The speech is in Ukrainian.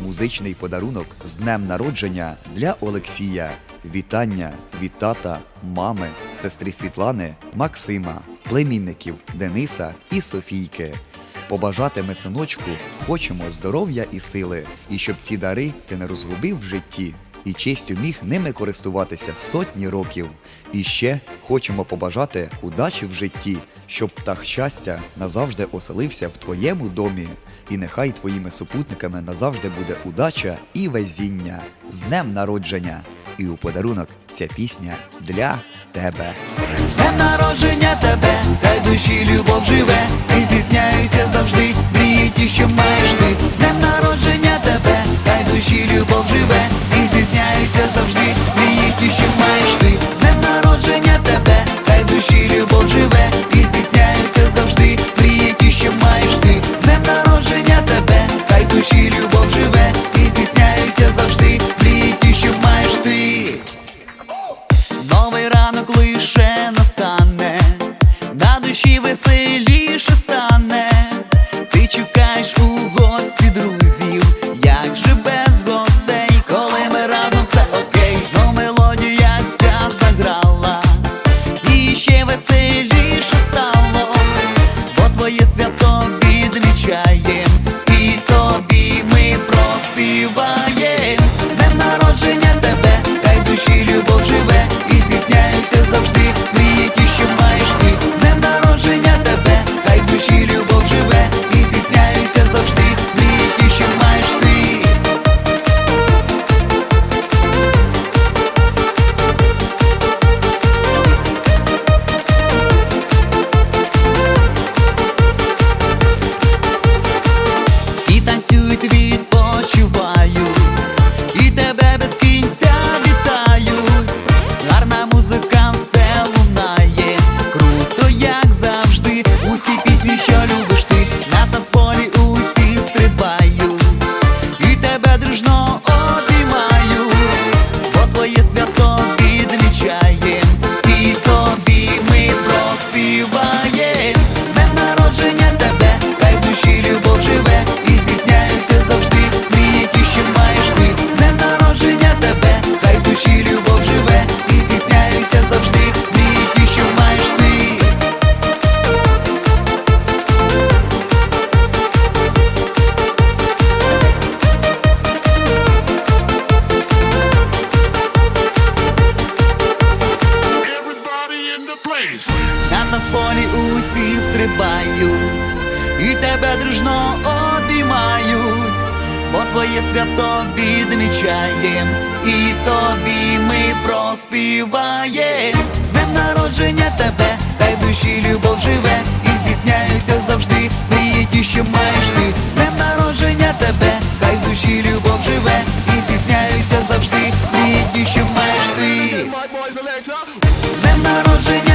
музичний подарунок з днем народження для Олексія. Вітання від тата, мами, сестри Світлани, Максима, племінників Дениса і Софійки. Побажати ми синочку хочемо здоров'я і сили, і щоб ці дари ти не розгубив в житті, і честю міг ними користуватися сотні років. І ще хочемо побажати удачі в житті, щоб птах щастя назавжди оселився в твоєму домі. І нехай твоїми супутниками назавжди буде удача і везіння з днем народження. І у подарунок ця пісня для тебе. З днем народження душі веселіше стане. Ти чекаєш у Усі пісні, усі стрибають, і тебе дружно обіймають, бо твоє свято відмічаєм, і тобі ми проспіваєм. З днем народження тебе, хай душі любов живе, і здійсняюся завжди, мрії ті, що маєш ти, з днем народження тебе, хай душі любов живе, і здійсняюся завжди, мрії ті, що маєш ти. З днем народження